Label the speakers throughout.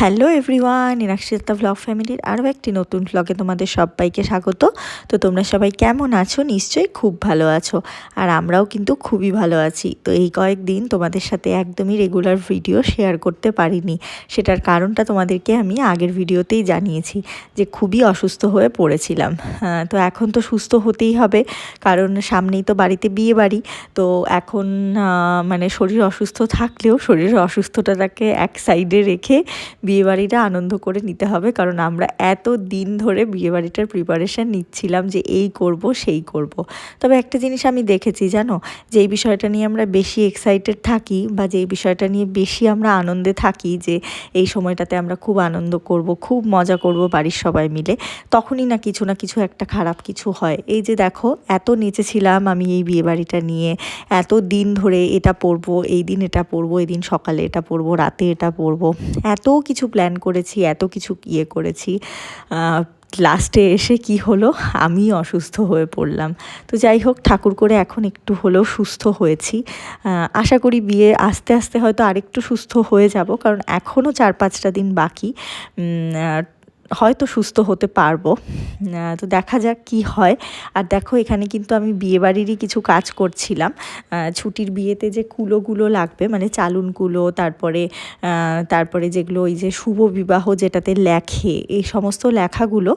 Speaker 1: Hello everyone ইনাক্ষিতা vlog ফ্যামিলির আরও একটি নতুন ব্লগে তোমাদের সবাইকে স্বাগত। তো তোমরা সবাই কেমন আছো? নিশ্চয়ই খুব ভালো আছো। আর আমরাও কিন্তু খুবই ভালো আছি। তো এই কয়েকদিন তোমাদের সাথে একদমই রেগুলার ভিডিও শেয়ার করতে পারিনি। সেটার কারণটা তোমাদেরকে আমি আগের ভিডিওতেই জানিয়েছি যে খুবই অসুস্থ হয়ে পড়েছিলাম। হ্যাঁ, তো এখন তো সুস্থ হতেই হবে। কারণ সামনেই তো বাড়িতে বিয়ে বাড়ি। তো এখন মানে শরীর অসুস্থ থাকলেও শরীরের অসুস্থতাটাকে এক সাইডে রেখে বিয়েবাড়িটা আনন্দ করে নিতে হবে, কারণ আমরা এত দিন ধরে বিয়েবাড়িটার প্রিপারেশান নিচ্ছিলাম যে এই করব, সেই করব। তবে একটা জিনিস আমি দেখেছি, জানো যে এই বিষয়টা নিয়ে আমরা বেশি এক্সাইটেড থাকি বা যে এই বিষয়টা নিয়ে বেশি আমরা আনন্দে থাকি যে এই সময়টাতে আমরা খুব আনন্দ করব, খুব মজা করব বাড়ির সবাই মিলে, তখনই না কিছু না কিছু একটা খারাপ কিছু হয় এই যে দেখো, এত নেচে ছিলাম আমি এই বিয়েবাড়িটা নিয়ে এত দিন ধরে এটা পরবো, এই দিন এটা পরবো, এই দিন সকালে এটা পরবো, রাতে এটা পরবো, এত কিছু প্ল্যান করেছি, এত কিছু ইয়ে করেছি। লাস্টে এসে কি হলো? আমি অসুস্থ হয়ে পড়লাম। তো যাই হোক, ঠাকুর করে এখন একটু হলেও সুস্থ হয়েছি। আশা করি বিয়ে আস্তে আস্তে হয়তো আরেকটু সুস্থ হয়ে যাব, কারণ এখনও চার পাঁচটা দিন বাকি। হয়তো সুস্থ হতে পারব। তো দেখা যাক কি হয়। আর দেখো, এখানে কিন্তু আমি বিয়েবাড়িরই কিছু কাজ করছিলাম। ছুটির বিয়েতে যে কুলোগুলো লাগবে মানে চালুন কুলো, তারপরে তারপরে যেগুলো ওই যে শুভ বিবাহ যেটাতে লেখে, এই সমস্ত লেখাগুলো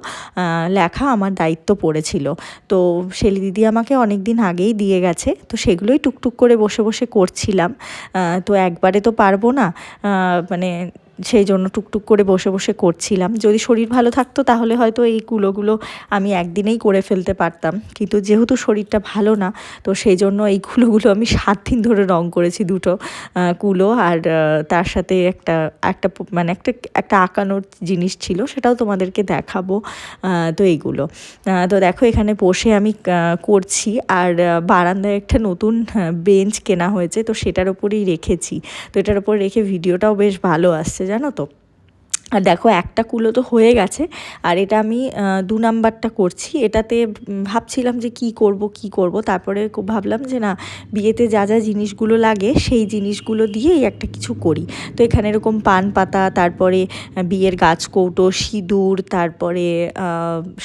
Speaker 1: লেখা আমার দায়িত্ব পড়েছিল। তো শেলি দিদি আমাকে অনেক দিন আগেই দিয়ে গেছে, তো সেগুলোই টুকটুক করে বসে বসে করছিলাম। তো একবারে তো পারব না। মানে সেই জন্য টুকটুক করে বসে বসে করছিলাম। যদি শরীর ভালো থাকতো তাহলে হয়তো এই কুলোগুলো আমি একদিনেই করে ফেলতে পারতাম। কিন্তু যেহেতু শরীরটা ভালো না, তো সেই জন্য এই কুলোগুলো আমি সাত দিন ধরে রং করেছি দুটো কুলো আর তার সাথে একটা একটা মানে একটা একটা আঁকানোর জিনিস ছিল, সেটাও তোমাদেরকে দেখাবো তো এইগুলো। তো দেখো এখানে বসে আমি করছি আর বারান্দায় একটা নতুন বেঞ্চ কেনা হয়েছে, তো সেটার উপরেই রেখেছি। তো এটার উপর রেখে ভিডিওটাও বেশ ভালো আসছে। জানো তো? আর দেখো, একটা কুলো তো হয়ে গেছে, আর এটা আমি দু নাম্বারটা করছি। এটাতে ভাবছিলাম যে কি করব কি করব। তারপরে ভাবলাম যে না, বিয়েতে যা যা জিনিসগুলো লাগে, সেই জিনিসগুলো দিয়েই একটা কিছু করি। তো এখানে এরকম পান পাতা, তারপরে বিয়ের গাছ কৌটো সিঁদুর, তারপরে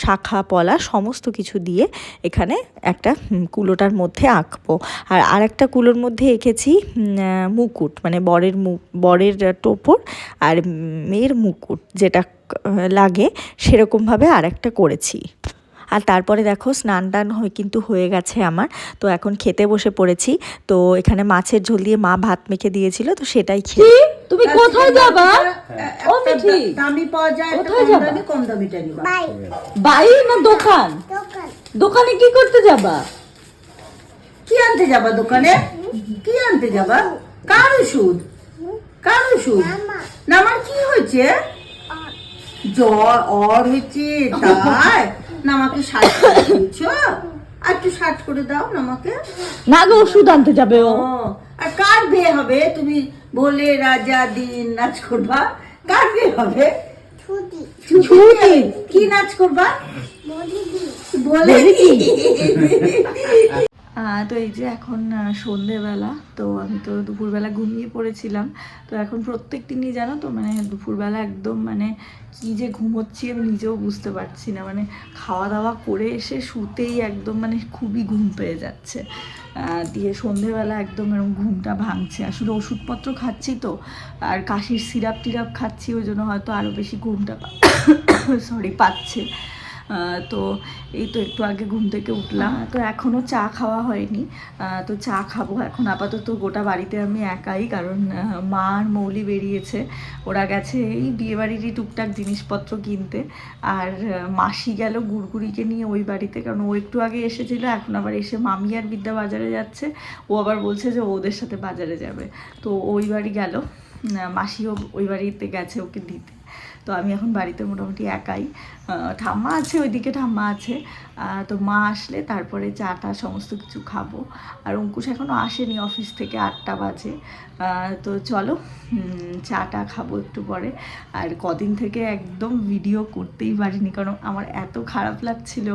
Speaker 1: শাখা, পলা, সমস্ত কিছু দিয়ে এখানে একটা কুলোটার মধ্যে আঁকবো। আর আরেকটা কুলোর মধ্যে এঁকেছি মুকুট মানে বরের মুখ বরের টোপর, আর মেয়ের মুকুট যেটা লাগে সেরকমভাবে আরেকটা করেছি। আর তারপরে দেখো স্নান টান হয়ে কিন্তু হয়ে গেছে আমার। তো এখন খেতে বসে পড়েছি। তো এখানে মাছের ঝোল দিয়ে মা ভাত মেখে দিয়েছিল তো সেটাই খেয়ে
Speaker 2: তুমি কোথায় যাবা? ও মিঠি।
Speaker 3: দামি পাওয়া যায় একটা
Speaker 2: কোথায়
Speaker 3: কম
Speaker 2: যাবা?
Speaker 3: দামি কম দামিটা নিবা।
Speaker 2: বাড়ি না দোকান। দোকানে কি করতে যাবা?
Speaker 3: কি আনতে যাবা দোকানে? কি আনতে যাবা? কার ওষুধ? কার ওষুধ? না আমার কি হয়েছে? জ্বর অর হয়েছে তাই? না আমাকে করে দিয়েছ? আর একটু সার্চ করে দাও না আমাকে
Speaker 2: না গো ওষুধ আনতে যাবে ও।
Speaker 3: আর কার বিয়ে হবে? তুমি বলে রাজা দিন নাচ করবা। কার বিয়ে হবে? ছুটি। কি নাচ করবা? বলে
Speaker 1: তো এই যে এখন সন্ধেবেলা, তো আমি তো দুপুরবেলা ঘুমিয়ে পড়েছিলাম। তো এখন প্রত্যেক দিনই জানো তো মানে দুপুরবেলা একদম মানে কি যে ঘুমোচ্ছি আমি নিজেও বুঝতে পারছি না। মানে খাওয়া দাওয়া করে এসে শুতেই একদম মানে খুবই ঘুম পেয়ে যাচ্ছে। দিয়ে সন্ধেবেলা একদম এরকম ঘুমটা ভাঙছে। আসলে ওষুধপত্র খাচ্ছি তো, আর কাশির সিরাপ টিরাপ খাচ্ছি, ওই জন্য হয়তো আরও বেশি ঘুমটা সরি পাচ্ছে। তো এই তো একটু আগে ঘুম থেকে উঠলাম। তো এখনও চা খাওয়া হয়নি। তো চা খাব এখন আপাতত। গোটা বাড়িতে আমি একাই, কারণ মা আর মৌলি বেরিয়েছে। ওরা গেছে এই বিয়েবাড়িরই টুকটাক জিনিসপত্র কিনতে। আর মাসি গেল গুড়গুড়িকে নিয়ে ওই বাড়িতে, কারণ ও একটু আগে এসেছিল, এখন আবার এসে মামি আর বিদ্যা বাজারে যাচ্ছে। ও আবার বলছে যে ওদের সাথে বাজারে যাবে। তো ওই বাড়ি গেল। মাসিও ওই বাড়িতে গেছে ওকে দিতে। তো আমি এখন বাড়িতে মোটামুটি একাই। ঠাম্মা আছে, ওইদিকে ঠাম্মা আছে। তো মা আসলে তারপরে চাটা, সমস্ত কিছু খাব। আর অঙ্কুশ এখনও আসেনি অফিস থেকে, আটটা বাজে। তো চলো চাটা খাব একটু পরে। আর কদিন থেকে একদম ভিডিও করতেই পারিনি, কারণ আমার এত খারাপ লাগছিল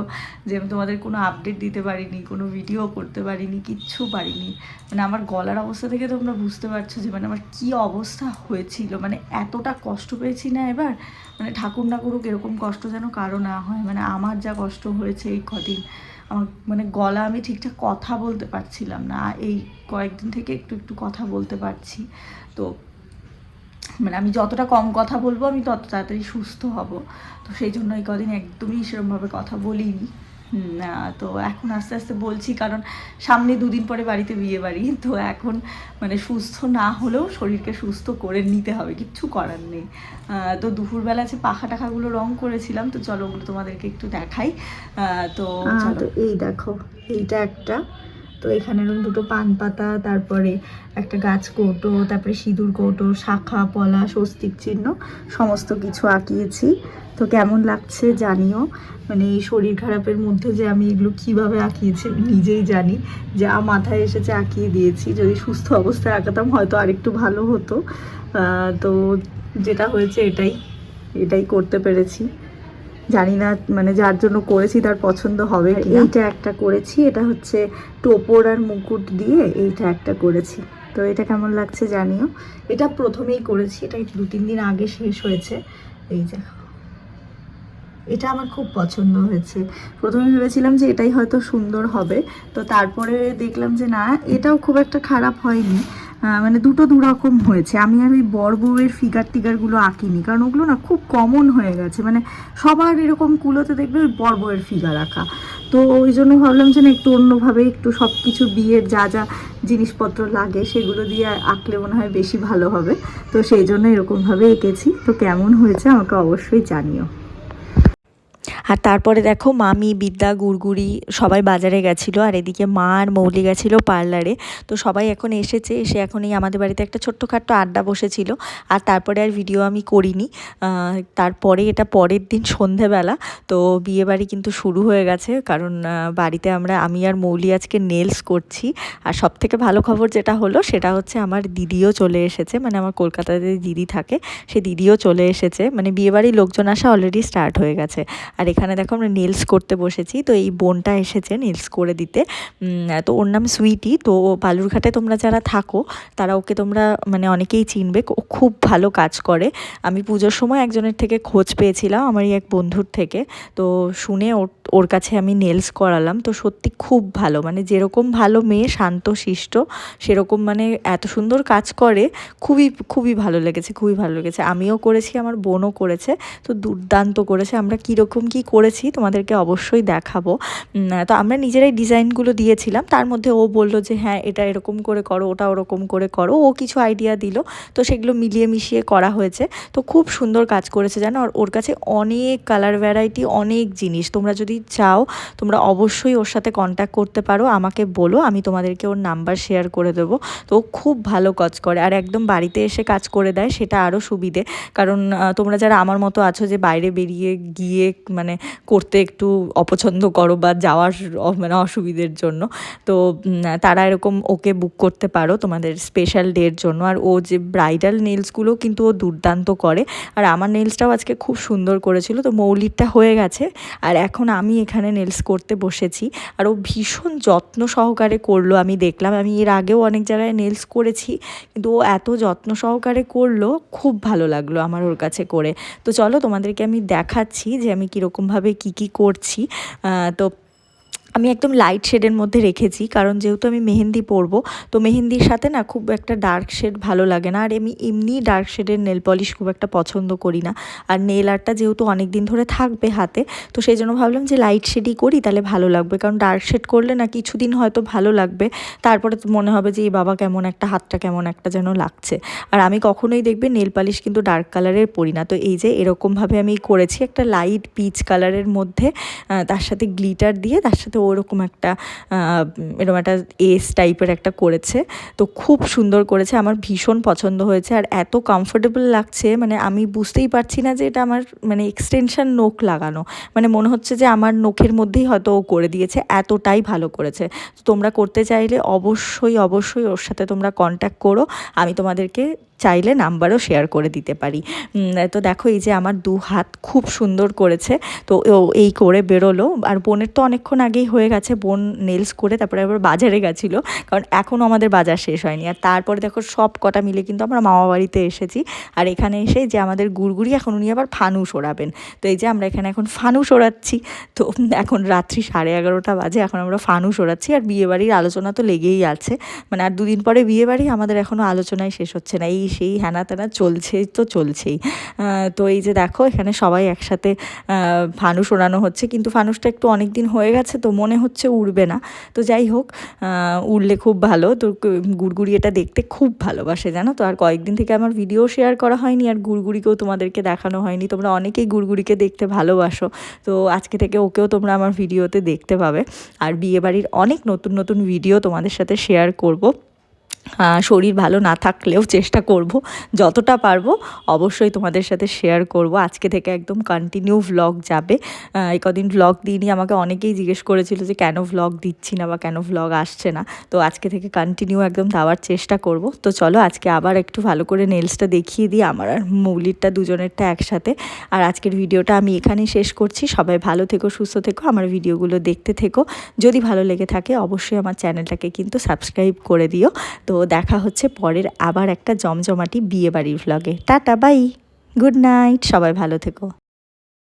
Speaker 1: যে আমি তোমাদের কোনো আপডেট দিতে পারিনি, কোনো ভিডিও করতে পারিনি, কিচ্ছু পারিনি। মানে আমার গলার অবস্থা থেকে তোমরা বুঝতে পারছ যে মানে আমার কী অবস্থা হয়েছিল। মানে এতটা কষ্ট পেয়েছি না এবার মানে ঠাকুর না করুক এরকম কষ্ট যেন কারও না হয়। মানে আমার যা কষ্ট হয়েছে এই কদিন, আমার মানে গলা আমি ঠিকঠাক কথা বলতে পারছিলাম না। এই কয়েকদিন থেকে একটু একটু কথা বলতে পারছি। তো মানে আমি যতটা কম কথা বলব, আমি তত তাড়াতাড়ি সুস্থ হব। তো সেই জন্য এই কদিন একদমই সেরকমভাবে কথা বলিনি। তো এখন আস্তে আস্তে বলছি কারণ সামনে দুদিন পরে বাড়িতে বিয়ে বাড়ি তো এখন মানে সুস্থ না হলেও শরীরকে সুস্থ করে নিতে হবে কিচ্ছু করার নেই। আহ, তো দুপুরবেলা যে পাখা টাখাগুলো রং করেছিলাম তো চলো ওগুলো তোমাদেরকে একটু দেখাই। তো এই দেখো এইটা একটা। তো এখানে এরকম দুটো পান পাতা তারপরে একটা গাছ কৌটো, তারপরে সিঁদুর কৌটো, শাখা পলা স্বস্তিক চিহ্ন, সমস্ত কিছু আঁকিয়েছি। তো কেমন লাগছে জানিও। মানে এই শরীর খারাপের মধ্যে যে আমি এগুলো কীভাবে আঁকিয়েছি নিজেই জানি। যা মাথায় এসেছে আঁকিয়ে দিয়েছি। যদি সুস্থ অবস্থায় আঁকাতাম হয়তো আরেকটু ভালো হতো। তো যেটা হয়েছে এটাই এটাই করতে পেরেছি। জানি না মানে যার জন্য করেছি তার পছন্দ হবে এইটা একটা করেছি এটা হচ্ছে টোপর আর মুকুট দিয়ে এইটা একটা করেছি। তো এটা কেমন লাগছে জানিও। এটা প্রথমেই করেছি এটা দু তিন দিন আগে শেষ হয়েছে। এই দেখো এটা আমার খুব পছন্দ হয়েছে। প্রথমে ভেবেছিলাম যে এটাই হয়তো সুন্দর হবে। তো তারপরে দেখলাম যে না এটাও খুব একটা খারাপ হয়নি। মানে দুটো দু রকম হয়েছে। আমি আর ওই বড় বউয়ের ফিগার টিগারগুলো আঁকিনি, কারণ ওগুলো না খুব কমন হয়ে গেছে। মানে সবার এরকম কুলোতে দেখবে ওই বড় ফিগার আঁকা। তো ওই জন্য ভাবলাম যে না, একটু অন্যভাবে একটু সব কিছু বিয়ের যা যা জিনিসপত্র লাগে, সেগুলো দিয়ে আঁকলে মনে হয় বেশি ভালো হবে। তো সেই জন্য এরকমভাবে এঁকেছি। তো কেমন হয়েছে আমাকে অবশ্যই জানিও। আর তারপরে দেখো মামি, বিদ্যা, গুড়গুড়ি সবাই বাজারে গেছিল। আর এদিকে মা আর মৌলি গেছিল পার্লারে। তো সবাই এখন এসেছে, এসে এখন এই আমাদের বাড়িতে একটা ছোট্টখাট্ট আড্ডা বসেছিল। আর তারপরে আর ভিডিও আমি করিনি। তারপরে এটা পরের দিন সন্ধেবেলা। তো বিয়ে বাড়ি কিন্তু শুরু হয়ে গেছে। কারণ বাড়িতে আমরা, আমি আর মৌলি আজকে নেলস করছি। আর সব থেকে ভালো খবর যেটা হলো, সেটা হচ্ছে আমার দিদিও চলে এসেছে। মানে আমার কলকাতাতে দিদি থাকে, সে দিদিও চলে এসেছে। মানে বিয়েবাড়ির লোকজন আসা অলরেডি স্টার্ট হয়ে গেছে। আর এখানে দেখো আমরা নেলস করতে বসেছি, তো এই বোনটা এসেছে নেলস করে দিতে। তো ওর নাম সুইটি, তো বালুরঘাটে তোমরা যারা থাকো, তারা ওকে তোমরা মানে অনেকেই চিনবে, ও খুব ভালো কাজ করে। আমি পুজোর সময় একজনের থেকে খোঁজ পেয়েছিলাম, আমারই এক বন্ধুর থেকে। তো শুনে ওর ওর কাছে আমি নেলস করালাম, তো সত্যি খুব ভালো মানে যেরকম ভালো মেয়ে, শান্ত, শিষ্ট, সেরকম মানে এত সুন্দর কাজ করে, খুবই খুবই ভালো লেগেছে, খুবই ভালো লেগেছে। আমিও করেছি, আমার বোনও করেছে, তো দুর্দান্ত করেছে। আমরা কীরকম কী করেছি, তোমাদেরকে অবশ্যই দেখাবো। তো আমরা নিজেরাই ডিজাইনগুলো দিয়েছিলাম। তার মধ্যে ও বলল যে হ্যাঁ এটা এরকম করে করো, ওটা ওরকম করে করো। ও কিছু আইডিয়া দিল। তো সেগুলো মিলিয়ে মিশিয়ে করা হয়েছে। তো খুব সুন্দর কাজ করেছে, জানো? আর ওর কাছে অনেক কালার ভ্যারাইটি অনেক জিনিস। তোমরা যদি চাও, তোমরা অবশ্যই ওর সাথে কন্ট্যাক্ট করতে পারো। আমাকে বলো, আমি তোমাদেরকে ওর নাম্বার শেয়ার করে দেবো। তো খুব ভালো কাজ করে। আর একদম বাড়িতে এসে কাজ করে দেয়, সেটা আরও সুবিধে। কারণ তোমরা যারা আমার মতো আছো যে বাইরে বেরিয়ে গিয়ে মানে করতে একটু অপছন্দ করো বা যাওয়ার মানে অসুবিধের জন্য। তো তারা এরকম ওকে বুক করতে পারো তোমাদের স্পেশাল ডের জন্য। আর ও যে ব্রাইডাল নেলসগুলো কিন্তু ও দুর্দান্ত করে। আর আমার নেলসটাও আজকে খুব সুন্দর করেছিল। তো মৌলিকটা হয়ে গেছে। আর এখন আমি এখানে নেলস করতে বসেছি। আর ও ভীষণ যত্ন সহকারে করল। আমি দেখলাম, আমি এর আগেও অনেক জায়গায় নেলস করেছি। কিন্তু ও এত যত্ন সহকারে করল, খুব ভালো লাগল আমার ওর কাছে করে। তো চলো তোমাদেরকে আমি দেখাচ্ছি যে আমি কীরকমভাবে কী কী করছি তো আমি একদম লাইট শেডের মধ্যে রেখেছি, কারণ যেহেতু আমি মেহেন্দি পরবো, তো মেহেন্দির সাথে না খুব একটা ডার্ক শেড ভালো লাগে না। আর আমি এমনি ডার্ক শেডের নেল পলিশ খুব একটা পছন্দ করি না। আর নেল আর্টটা যেহেতু অনেক দিন ধরে থাকবে হাতে, তো সেই জন্য ভাবলাম যে লাইট শেডই করি, তাহলে ভালো লাগবে। কারণ ডার্ক শেড করলে না কিছুদিন হয়তো ভালো লাগবে, তারপরে মনে হবে যে এই বাবা, কেমন একটা, হাতটা কেমন একটা যেন লাগছে। আর আমি কখনোই দেখবে নেল পালিশ কিন্তু ডার্ক কালারের পরি না। তো এই যে এরকমভাবে আমি করেছি একটা লাইট পিচ কালারের মধ্যে তার সাথে গ্লিটার দিয়ে, তার সাথে ওরকম একটা এরকম একটা এস টাইপের একটা করেছে। তো খুব সুন্দর করেছে, আমার ভীষণ পছন্দ হয়েছে। আর এত কমফোর্টেবল লাগছে মানে আমি বুঝতেই পারছি না যে এটা আমার মানে এক্সটেনশন নোক লাগানো। মানে মনে হচ্ছে যে আমার নখের মধ্যেই হয়তো ও করে দিয়েছে, এতটাই ভালো করেছে। তো তোমরা করতে চাইলে অবশ্যই অবশ্যই ওর সাথে তোমরা কন্ট্যাক্ট করো। আমি তোমাদেরকে চাইলে নাম্বারও শেয়ার করে দিতে পারি। তো দেখো এই যে আমার দু হাত খুব সুন্দর করেছে। তো এই করে বেরোলো। আর বোনের তো অনেকক্ষণ আগেই হয়ে গেছে, বোন নেলস করে তারপরে আবার বাজারে গেছিল, কারণ এখনও আমাদের বাজার শেষ হয়নি। আর তারপরে দেখো সব কটা মিলে কিন্তু আমরা মামা বাড়িতে এসেছি। আর এখানে এসে যে আমাদের গুড়গুড়ি এখন উনি আবার ফানুস ওড়াবেন তো এই যে আমরা এখানে এখন ফানুস ওড়াচ্ছি তো এখন রাত্রি সাড়ে এগারোটা বাজে, এখন আমরা ফানুস ওড়াচ্ছি আর বিয়েবাড়ির আলোচনা তো লেগেই আছে। মানে আর দুদিন পরে বিয়েবাড়ি আমাদের এখনও আলোচনায় শেষ হচ্ছে না। এই সেই হ্যানা ত্যানা চলছেই তো চলছেই। তো এই যে দেখো, এখানে সবাই একসাথে ফানুস ওড়ানো হচ্ছে। কিন্তু ফানুসটা একটু অনেক দিন হয়ে গেছে, তো মনে হচ্ছে উড়বে না। তো যাই হোক উড়লে খুব ভালো। তো গুড়গুড়ি এটা দেখতে খুব ভালোবাসে, জানো তো? আর কয়েকদিন থেকে আমার ভিডিও শেয়ার করা হয়নি, আর গুড়গুড়িকেও তোমাদেরকে দেখানো হয়নি। তোমরা অনেকেই গুড়গুড়িকে দেখতে ভালোবাসো। তো আজকে থেকে ওকেও তোমরা আমার ভিডিওতে দেখতে পাবে। আর বিয়েবাড়ির অনেক নতুন নতুন ভিডিও তোমাদের সাথে শেয়ার করব। শরীর ভালো না থাকলেও চেষ্টা করব, যতটা পারব অবশ্যই তোমাদের সাথে শেয়ার করব। আজকে থেকে একদম কন্টিনিউ ভ্লগ যাবে। এই কদিন ভ্লগ দিইনি, আমাকে অনেকেই জিজ্ঞেস করেছিল যে কেন ভ্লগ দিচ্ছি না বা কেন ভ্লগ আসছে না। তো আজকে থেকে কন্টিনিউ একদম দেওয়ার চেষ্টা করব। তো চলো আজকে আবার একটু ভালো করে নেলসটা দেখিয়ে দিই, আমার আর মৌলিরটা দুজনেরটা একসাথে। আর আজকের ভিডিওটা আমি এখানেই শেষ করছি। সবাই ভালো থেকো, সুস্থ থেকো, আমার ভিডিওগুলো দেখতে থেকো। যদি ভালো লেগে থাকে অবশ্যই আমার চ্যানেলটাকে কিন্তু সাবস্ক্রাইব করে দিও। তো দেখা হচ্ছে পরের আবার একটা জমজমাটি বিয়েবাড়ির ভ্লগে টাটা বাই গুড নাইট সবাই ভালো থেকো।